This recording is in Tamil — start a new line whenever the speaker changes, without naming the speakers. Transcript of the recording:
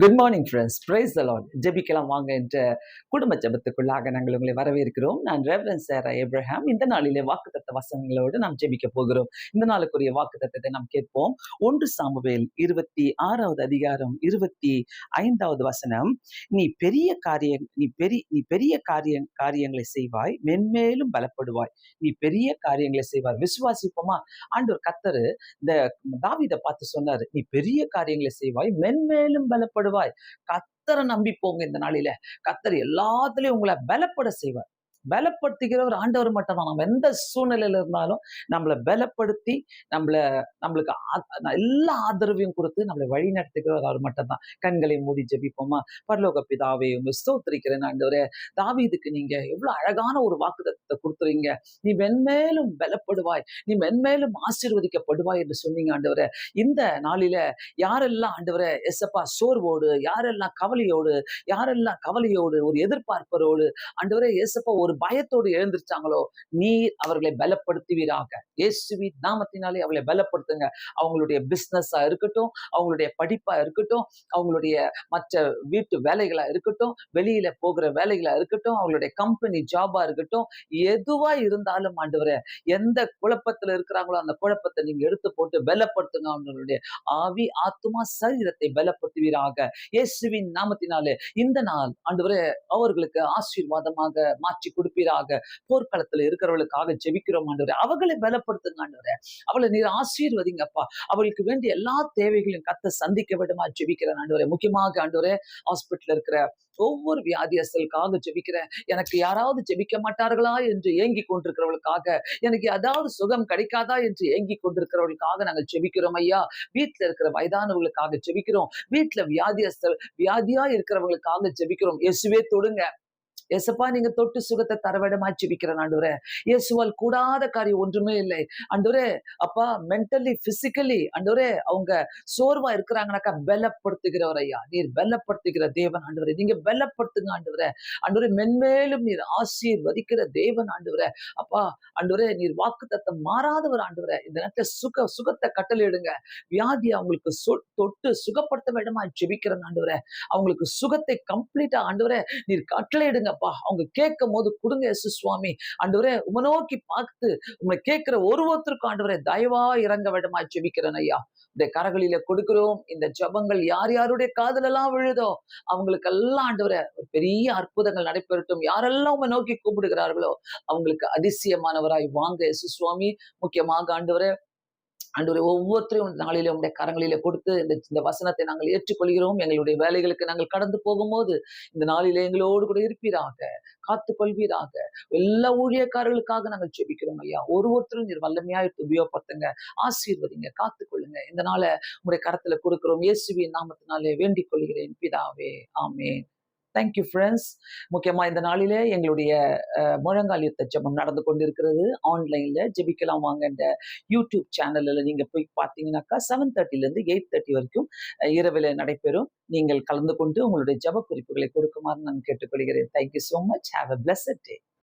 Good morning friends praise lord ஜெபிக்கலாம் வாங்க என்ற குடும்ப ஜெபத்துக்குள்ளாக நாங்கள் உங்களை வரவேற்கிறோம். நான் ரெவரன் சேரா ஏப்ரஹாம் இந்த நாளிலே வாக்குத்தத்த வசனங்களோடு நாம் ஜெபிக்க போகிறோம். இந்த நாளுக்குரிய வாக்குத்தத்தை நாம் கேட்போம். ஒன்று சாமுவேல் இருபத்தி ஆறாவது அதிகாரம் இருபத்தி ஐந்தாவது வசனம். நீ பெரிய காரியம் நீ பெரிய நீ பெரிய காரிய காரியங்களை செய்வாய். மென்மேலும் பலப்படுவாய். நீ பெரிய காரியங்களை செய்வாய். விசுவாசிப்போமா? ஆண்டவர் கத்தரு இந்த தாவிதை பார்த்து சொன்னாரு. நீ பெரிய காரியங்களை செய்வாய். மென்மேலும் பலப்படுவாய் கத்தரை நம்பி போங்க இந்த நாளில. கத்தர் எல்லாத்துலயும் உங்களை பலப்பட செய்வார். பலப்படுத்துகிறவர் ஆண்டவர் மட்டும் தான் நம்ம எந்த சூழ்நிலையில இருந்தாலும் நம்மளை பலப்படுத்தி நம்மள நம்மளுக்கு எல்லா ஆதரவையும் கொடுத்து நம்மளை வழி நடத்துகிறவர் அவர் மட்டும் தான் கண்களை மூடி ஜபிப்போமா? பரலோக பிதாவே உங்க ஸ்தோத்திரிக்கிறேன் ஆண்டவரே. தாவீதுக்கு நீங்க எவ்வளவு அழகான ஒரு வாக்குதத்தை கொடுத்துறீங்க. நீ மென்மேலும் பலப்படுவாய். நீ மென்மேலும் ஆசீர்வதிக்கப்படுவாய் என்று சொன்னீங்க ஆண்டவரே. இந்த நாளில யாரெல்லாம் ஆண்டவரே எஸ்எப்பா சோர்வோடு யாரெல்லாம் கவலையோடு யாரெல்லாம் கவலையோடு ஒரு எதிர்பார்ப்பரோடு ஆண்டவரே ஏசப்பா ஒரு பயத்தோடு எழுந்திருச்சாங்களோ நீர் அவர்களை பலப்படுத்துவீராக. இயேசுவி நாமத்தினாலே அவளை பலப்படுத்துங்க. அவங்களுடைய பிசினஸா இருக்கட்டும் அவங்களுடைய படிப்பா இருக்கட்டும் அவங்களுடைய மற்ற வீட்டு வேலைகளா இருக்கட்டும் வெளியில போகிற வேலைகளா இருக்கட்டும் அவங்களுடைய கம்பெனி ஜாபா இருக்கட்டும் எதுவா இருந்தாலும் ஆண்டவரை எந்த குழப்பத்துல இருக்கிறாங்களோ அந்த குழப்பத்தை நீங்க எடுத்து போட்டு பலப்படுத்துங்க அவங்களுடைய ஆவி ஆத்மா சரீரத்தை பலப்படுத்துவீராக. இயேசுவின் நாமத்தினாலே இந்த நாள் ஆண்டவரே அவர்களுக்கு ஆசீர்வாதமாக மாற்றி கொடு கொடுப்பீராக? போர்க்களத்துல இருக்கிறவர்களுக்காக ஜெபிக்கிறோம் ஆண்டவரே. அவர்களை பலப்படுத்துங்க ஆண்டவரே. அவளை நீர் ஆசீர்வதிங்கப்பா. அவளுக்கு வேண்டிய எல்லா தேவைகளையும் கத்த சந்திக்க விடமா ஜெபிக்கிறேன் ஆண்டவரே. முக்கியமாக ஆண்டவரே ஹாஸ்பிட்டல் இருக்கிற ஒவ்வொரு வியாதியஸ்தலுக்காக ஜெபிக்கிறேன். எனக்கு யாராவது ஜெபிக்க மாட்டார்களா என்று ஏங்கி கொண்டிருக்கிறவர்களுக்காக எனக்கு ஏதாவது சுகம் கிடைக்காதா என்று ஏங்கி கொண்டிருக்கிறவர்களுக்காக நாங்கள் ஜெபிக்கிறோம் ஐயா. வீட்டில் இருக்கிற வயதானவர்களுக்காக ஜெபிக்கிறோம். வீட்டுல வியாதியஸ்தல் வியாதியா இருக்கிறவங்களுக்காக ஜெபிக்கிறோம். இயேசுவே தொடுங்க. எசப்பா நீங்க தொட்டு சுகத்தை தரவிடமா ஜெபிக்கிறேன் ஆண்டவரே. இயேசுவால் கூடாத காரியம் ஒன்றுமே இல்லை. ஆண்டவரே அப்பா மென்டலி பிசிக்கலி ஆண்டவரே அவங்க சோர்வா இருக்கிறாங்கனாக்கா பலப்படுத்துகிறவர் ஐயா. நீர் பலப்படுத்துகிற தேவன் ஆண்டவரே. நீங்க பலப்படுத்துங்க ஆண்டவரே. ஆண்டவரே மென்மேலும் நீர் ஆசீர்வதிக்கிற தேவன் ஆண்டவரே. அப்பா ஆண்டவரே நீர் வாக்கு தத்தம் மாறாதவர் ஆண்டவரே. இந்த நேரத்துல சுக சுகத்தை கட்டளையிடுங்க. வியாதி அவங்களுக்கு சொ- தொட்டு சுகப்படுத்த வேண்டுமா? ஜெபிக்கிறேன் ஆண்டவரே. அவங்களுக்கு சுகத்தை கம்ப்ளீட்டா ஆண்டவரே நீர் இல்லப்பா. அவங்க கேட்கும் போது கொடுங்க இயேசு சுவாமி. ஆண்டவரே உம நோக்கி பார்த்து உங்களை கேட்கிற ஒரு ஒருத்தருக்கும் ஆண்டவரே தயவா இறங்க விடமா ஜெபிக்கிறேன் ஐயா. இந்த கரகளில கொடுக்கிறோம். இந்த ஜெபங்கள் யார் யாருடைய காதலெல்லாம் விழுதோ அவங்களுக்கெல்லாம் ஆண்டவரே ஒரு பெரிய அற்புதங்கள் நடைபெறட்டும். யாரெல்லாம் உங்க நோக்கி கூப்பிடுகிறார்களோ அவங்களுக்கு அதிசயமானவராய் வாங்க எசு சுவாமி. முக்கியமாக ஆண்டவரே ஆண்டவரே ஒவ்வொருத்தரையும் நாளிலே உடைய கரங்களிலே கொடுத்து இந்த இந்த வசனத்தை நாங்கள் ஏற்றுக்கொள்கிறோம். எங்களுடைய வேலைகளுக்கு நாங்கள் கடந்து போகும்போது இந்த நாளிலே எங்களோடு கூட இருப்பீராக காத்துக் கொள்வீராக எல்லா ஊழியக்காரர்களுக்காக நாங்கள் ஜெபிக்கிறோம் ஐயா. ஒரு ஒருத்தரும் நீர் வல்லமையா எடுத்து உபயோகப்படுத்துங்க ஆசீர்வதிங்க காத்துக்கொள்ளுங்க. இந்த நாளை உடைய கரத்துல கொடுக்கிறோம். இயேசுவின் நாமத்தினாலே வேண்டிக் கொள்கிறேன். பிதாவே ஆமேன். தேங்க்யூ ஃப்ரெண்ட்ஸ் முக்கியமா இந்த நாளிலே எங்களுடைய முழங்கால் யுத்த ஜபம் நடந்து கொண்டிருக்கிறது. ஆன்லைன்ல ஜெபிக்கலாம் வாங்கன்ற யூடியூப் சேனல்ல நீங்க போய் பார்த்தீங்கன்னாக்கா செவன் இருந்து எயிட் தேர்ட்டி வரைக்கும் இரவில் நடைபெறும். நீங்கள் கலந்து கொண்டு உங்களுடைய ஜெப குறிப்புகளை கொடுக்குமாறு நான் கேட்டுக்கொள்கிறேன். Thank you so much have a blessed day